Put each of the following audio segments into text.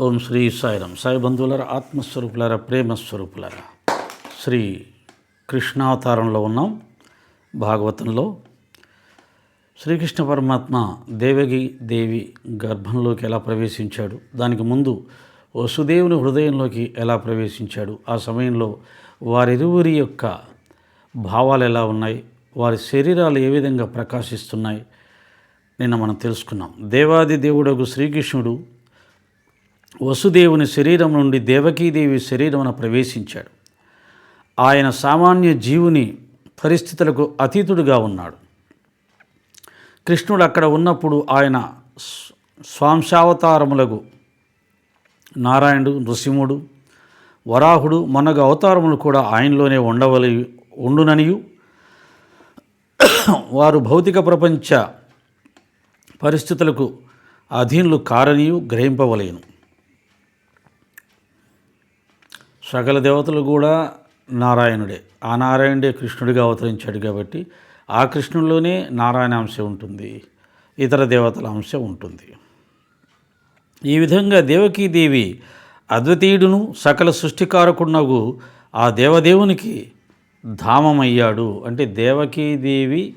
ఓం శ్రీ సాయిరం. సాయి బంధువులరా ఆత్మస్వరూపులరా ప్రేమస్వరూపులరా శ్రీ కృష్ణావతారంలో ఉన్నాం భాగవతంలో. శ్రీకృష్ణ పరమాత్మ దేవగి దేవి గర్భంలోకి ఎలా ప్రవేశించాడు దానికి ముందు వసుదేవుని హృదయంలోకి ఎలా ప్రవేశించాడు ఆ సమయంలో వారిరువురి యొక్క భావాలు ఎలా ఉన్నాయి వారి శరీరాలు ఏ విధంగా ప్రకాశిస్తున్నాయి నిన్న మనం తెలుసుకున్నాం. దేవాది దేవుడకు శ్రీకృష్ణుడు వసుదేవుని శరీరం నుండి దేవకీదేవి శరీరమున ప్రవేశించాడు. ఆయన సామాన్య జీవుని పరిస్థితులకు అతీతుడుగా ఉన్నాడు. కృష్ణుడు అక్కడ ఉన్నప్పుడు ఆయన స్వాంశావతారములకు నారాయణుడు నృసింహుడు వరాహుడు మనగ అవతారములు కూడా ఆయనలోనే ఉండవలి ఉండుననియు. వారు భౌతిక ప్రపంచ పరిస్థితులకు అధీనులు కారనియు గ్రహింపవలేను. సకల దేవతలు కూడా నారాయణుడే. ఆ నారాయణుడే కృష్ణుడిగా అవతరించాడు కాబట్టి ఆ కృష్ణుడిలోనే నారాయణ అంశ ఉంటుంది. ఇతర దేవతల అంశం ఉంటుంది. ఈ విధంగా దేవకీదేవి అద్వితీయుడును సకల సృష్టికారకుడునగు ఆ దేవదేవునికి ధామమయ్యాడు. అంటే దేవకీదేవి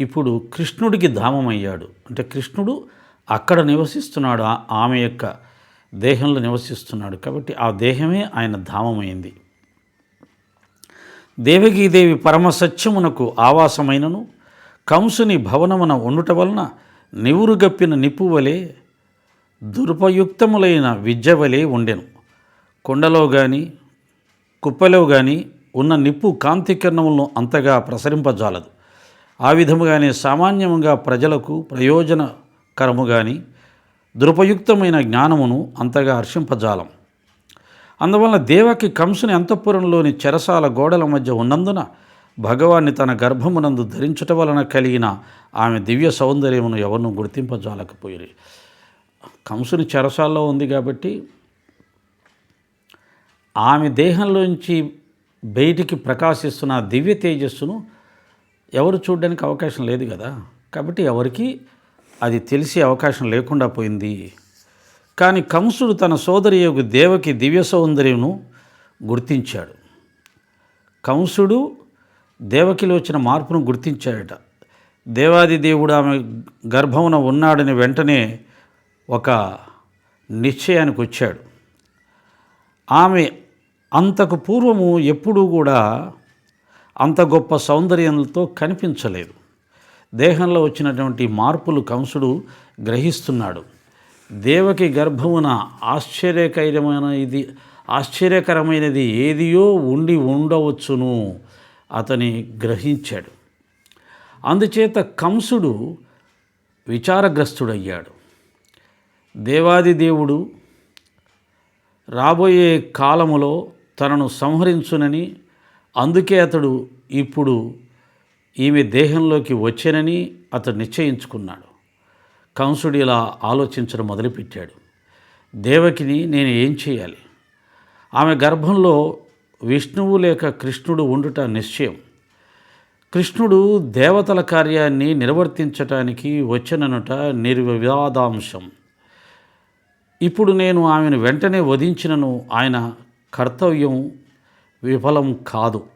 ఇప్పుడు కృష్ణుడికి ధామమయ్యాడు. అంటే కృష్ణుడు అక్కడ నివసిస్తున్నాడు ఆ- ఆమె యొక్క దేహంలో నివసిస్తున్నాడు కాబట్టి ఆ దేహమే ఆయన ధామమైంది. దేవగీదేవి పరమ సత్యమునకు ఆవాసమైనను కంసుని భవనమున ఉండుట వలన నివురుగప్పిన నిప్పు వలె దురుపయుక్తములైన విద్య వలె ఉండెను. కొండలో గాని కుప్పలో గాని ఉన్న నిప్పు కాంతి కిరణములను అంతగా ప్రసరింపజాలదు. ఆ విధముగానే సామాన్యముగా ప్రజలకు ప్రయోజనకరము కానీ దురుపయుక్తమైన జ్ఞానమును అంతగా హర్షింపజాలం. అందువలన దేవకి కంసుని అంతఃపురంలోని చెరసాల గోడల మధ్య ఉన్నందున భగవాన్ని తన గర్భమునందు ధరించుట వలన కలిగిన ఆమె దివ్య సౌందర్యమును ఎవరినూ గుర్తింపజాలకపోయి కంసుని చెరసాల్లో ఉంది కాబట్టి ఆమె దేహంలోంచి బయటికి ప్రకాశిస్తున్న దివ్య తేజస్సును ఎవరు చూడడానికి అవకాశం లేదు కదా. కాబట్టి ఎవరికి అది తెలిసే అవకాశం లేకుండా పోయింది. కానీ కంసుడు తన సోదరి యొక్క దేవకి దివ్య సౌందర్యమును గుర్తించాడు. కంసుడు దేవకిలో వచ్చిన మార్పును గుర్తించాడట. దేవాది దేవుడు ఆమె గర్భమున ఉన్నాడని వెంటనే ఒక నిశ్చయానికి వచ్చాడు. ఆమె అంతకు పూర్వము ఎప్పుడూ కూడా అంత గొప్ప సౌందర్యంతో కనిపించలేదు. దేహంలో వచ్చినటువంటి మార్పులు కంసుడు గ్రహిస్తున్నాడు. దేవకి గర్భమున ఆశ్చర్యకరమైన ఇది ఆశ్చర్యకరమైనది ఏదియో ఉండి ఉండవచ్చును అతని గ్రహించాడు. అందుచేత కంసుడు విచారగ్రస్తుడయ్యాడు. దేవాది దేవుడు రాబోయే కాలములో తనను సంహరించునని అందుకే అతడు ఇప్పుడు ఈమె దేహంలోకి వచ్చానని అతడు నిశ్చయించుకున్నాడు. కంసుడు ఇలా ఆలోచించడం మొదలుపెట్టాడు. దేవకిని నేను ఏం చేయాలి? ఆమె గర్భంలో విష్ణువు లేక కృష్ణుడు ఉండుట నిశ్చయం. కృష్ణుడు దేవతల కార్యాన్ని నిర్వర్తించటానికి వచ్చననుట నిర్వివాదాంశం. ఇప్పుడు నేను ఆమెను వెంటనే వధించినను ఆయన కర్తవ్యం విఫలం కాదు.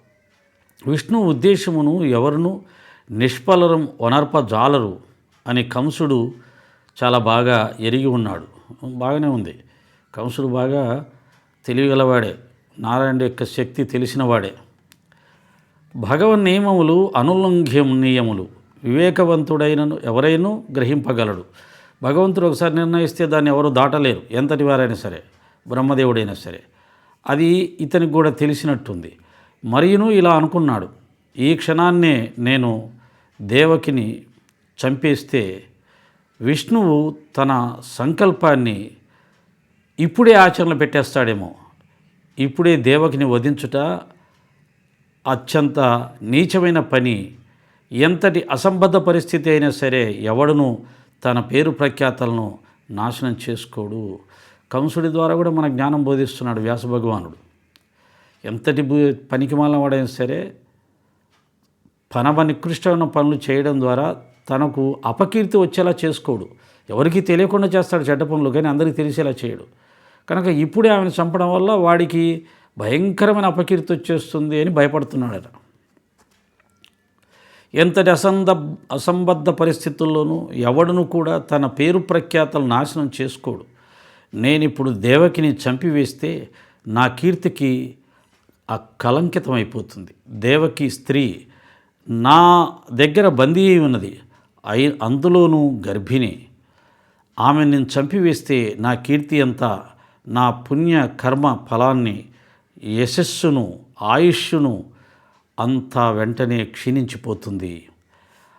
విష్ణు ఉద్దేశమును ఎవరును నిష్ఫలరం వనర్పజాలరు అని కంసుడు చాలా బాగా ఎరిగి ఉన్నాడు. బాగానే ఉంది. కంసుడు బాగా తెలియగలవాడే నారాయణ యొక్క శక్తి తెలిసినవాడే. భగవన్ నియమములు అనుల్లంఘనీయములు వివేకవంతుడైనను ఎవరైనా గ్రహింపగలడు. భగవంతుడు ఒకసారి నిర్ణయిస్తే దాన్ని ఎవరు దాటలేరు. ఎంతటి వారైనా సరే బ్రహ్మదేవుడైనా సరే. అది ఇతనికి కూడా తెలిసినట్టుంది. మరియును ఇలా అనుకున్నాడు ఈ క్షణాన్నే నేను దేవకిని చంపేస్తే విష్ణువు తన సంకల్పాన్ని ఇప్పుడే ఆచరణలో పెట్టేస్తాడేమో. ఇప్పుడే దేవకిని వధించుట అత్యంత నీచమైన పని. ఎంతటి అసంబద్ధ పరిస్థితి అయినా సరే ఎవడును తన పేరు ప్రఖ్యాతలను నాశనం చేసుకోడు. కంసుడి ద్వారా కూడా మన జ్ఞానం బోధిస్తున్నాడు వ్యాస భగవానుడు. ఎంతటి పనికి పనికిమాల వాడైనా సరే పనమ నికృష్టమైన పనులు చేయడం ద్వారా తనకు అపకీర్తి వచ్చేలా చేసుకోడు. ఎవరికీ తెలియకుండా చేస్తాడు చెడ్డ పనులు కానీ అందరికీ తెలిసేలా చేయడు. కనుక ఇప్పుడే ఆమెను చంపడం వల్ల వాడికి భయంకరమైన అపకీర్తి వచ్చేస్తుంది అని భయపడుతున్నాడట. ఎంతటి అసంద అసంబద్ధ పరిస్థితుల్లోనూ ఎవడును కూడా తన పేరు ప్రఖ్యాతలు నాశనం చేసుకోడు. నేను ఇప్పుడు దేవకిని చంపివేస్తే నా కీర్తికి ఆ కలంకితం అయిపోతుంది దేవకి స్త్రీ నా దగ్గర బందీ అయి ఉన్నది. అయి అందులోనూ గర్భిణి. ఆమె నేను చంపివేస్తే నా కీర్తి అంతా నా పుణ్య కర్మ ఫలాన్ని యశస్సును ఆయుష్ను అంతా వెంటనే క్షీణించిపోతుంది.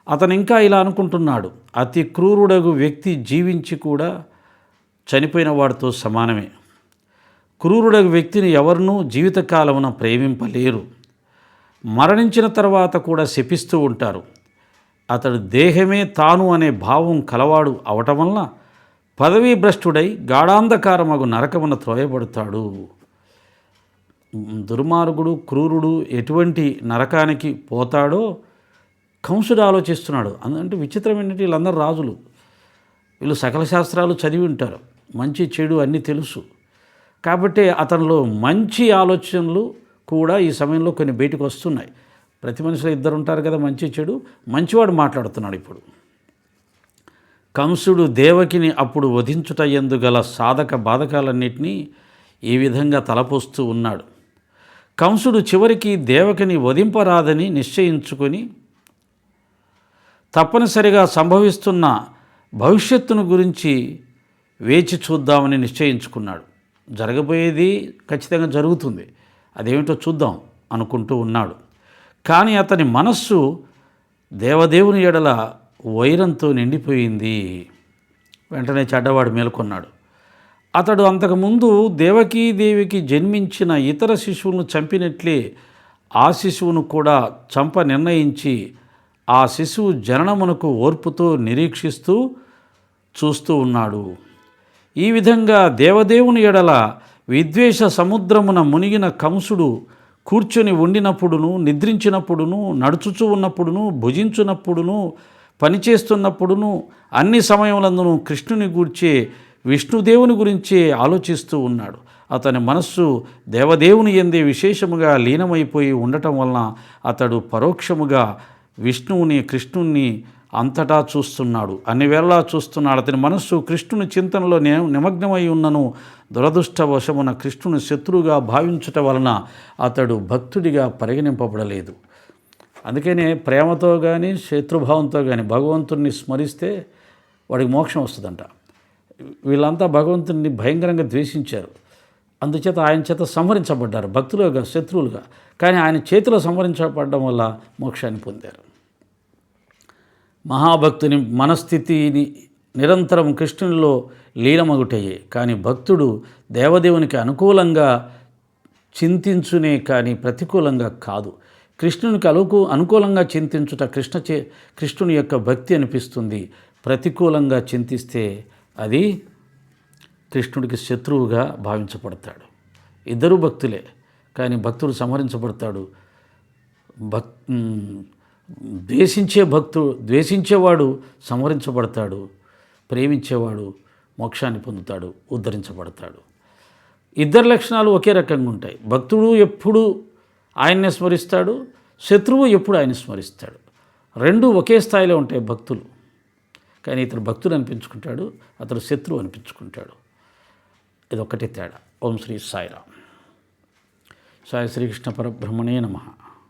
అతను ఇంకా ఇలా అనుకుంటున్నాడు. అతి క్రూరుడగు వ్యక్తి జీవించి కూడా చనిపోయిన వాడితో సమానమే. క్రూరుడ వ్యక్తిని ఎవరినూ జీవితకాలమున ప్రేమింపలేరు. మరణించిన తర్వాత కూడా శపిస్తూ ఉంటారు. అతడు దేహమే తాను అనే భావం కలవాడు అవటం వలన పదవీ భ్రష్టుడై గాఢాంధకారమగు నరకమున త్రోయబడతాడు. దుర్మార్గుడు క్రూరుడు ఎటువంటి నరకానికి పోతాడో కంసుడు ఆలోచిస్తున్నాడు. అంటే విచిత్రం ఏంటంటే వీళ్ళందరూ రాజులు. వీళ్ళు సకల శాస్త్రాలు చదివి ఉంటారు. మంచి చెడు అన్నీ తెలుసు. కాబట్టి అతనిలో మంచి ఆలోచనలు కూడా ఈ సమయంలో కొన్ని బయటకు వస్తున్నాయి. ప్రతి మనిషిలో ఇద్దరు ఉంటారు కదా మంచి చెడు. మంచివాడు మాట్లాడుతున్నాడు ఇప్పుడు. కంసుడు దేవకిని అప్పుడు వధించుట ఎందుగల సాధక బాధకాలన్నింటినీ ఈ విధంగా తలపోస్తూ ఉన్నాడు. కంసుడు చివరికి దేవకిని వధింపరాదని నిశ్చయించుకొని తప్పనిసరిగా సంభవిస్తున్న భవిష్యత్తును గురించి వేచి చూద్దామని నిశ్చయించుకున్నాడు. జరగబోయేది ఖచ్చితంగా జరుగుతుంది. అదేమిటో చూద్దాం అనుకుంటూ ఉన్నాడు. కానీ అతని మనస్సు దేవదేవుని ఎడల వైరంతో నిండిపోయింది. వెంటనే చెడ్డవాడు మేల్కొన్నాడు. అతడు అంతకుముందు దేవకీదేవికి జన్మించిన ఇతర శిశువును చంపినట్లే ఆ శిశువును కూడా చంప నిర్ణయించి ఆ శిశువు జననమునకు ఓర్పుతో నిరీక్షిస్తూ చూస్తూ ఉన్నాడు. ఈ విధంగా దేవదేవుని ఎడల విద్వేష సముద్రమున మునిగిన కంసుడు కూర్చొని ఉండినప్పుడును నిద్రించినప్పుడును నడుచుచూ ఉన్నప్పుడును భుజించున్నప్పుడును పనిచేస్తున్నప్పుడును అన్ని సమయములందును కృష్ణుని గూర్చే విష్ణుదేవుని గురించే ఆలోచిస్తూ ఉన్నాడు. అతని మనస్సు దేవదేవుని ఎందే విశేషముగా లీనమైపోయి ఉండటం వలన అతడు పరోక్షముగా విష్ణువుని కృష్ణుణ్ణి అంతటా చూస్తున్నాడు. అన్ని వేళలా చూస్తున్నాడు. అతని మనస్సు కృష్ణుని చింతనలో నిమగ్నమై ఉన్నను. దురదృష్టవశమున కృష్ణుని శత్రువుగా భావించుట వలన అతడు భక్తుడిగా పరిగణింపబడలేదు. అందుకనే ప్రేమతో కానీ శత్రుభావంతో కానీ భగవంతుణ్ణి స్మరిస్తే వాడికి మోక్షం వస్తుందంట. వీళ్ళంతా భగవంతుడిని భయంకరంగా ద్వేషించారు. అందుచేత ఆయన చేత సంహరించబడ్డారు. భక్తులుగా శత్రువులుగా. కానీ ఆయన చేతిలో సంహరించబడడం వల్ల మోక్షాన్ని పొందారు. మహాభక్తుని మనస్థితిని నిరంతరం కృష్ణునిలో లీనమగుటయ్యే కానీ భక్తుడు దేవదేవునికి అనుకూలంగా చింతించునే కానీ ప్రతికూలంగా కాదు. కృష్ణునికి అలుకు అనుకూలంగా చింతించుట కృష్ణ చే కృష్ణుని యొక్క భక్తి అనిపిస్తుంది. ప్రతికూలంగా చింతిస్తే అది కృష్ణుడికి శత్రువుగా భావించబడతాడు. ఇద్దరు భక్తులే కానీ భక్తుడు సంహరించబడతాడు. భక్ ద్వేషించే భక్తుడు ద్వేషించేవాడు సంవరించబడతాడు ప్రేమించేవాడు మోక్షాన్ని పొందుతాడు ఉద్ధరించబడతాడు. ఇద్దరు లక్షణాలు ఒకే రకంగా ఉంటాయి. భక్తుడు ఎప్పుడు ఆయన్నే స్మరిస్తాడు శత్రువు ఎప్పుడు ఆయన స్మరిస్తాడు. రెండు ఒకే స్థాయిలో ఉంటాయి భక్తులు. కానీ ఇతను భక్తుడు అనిపించుకుంటాడు అతడు శత్రువు అనిపించుకుంటాడు. ఇది తేడా. ఓం శ్రీ సాయిరామ్. సాయి శ్రీకృష్ణ పరబ్రహ్మణే నమ.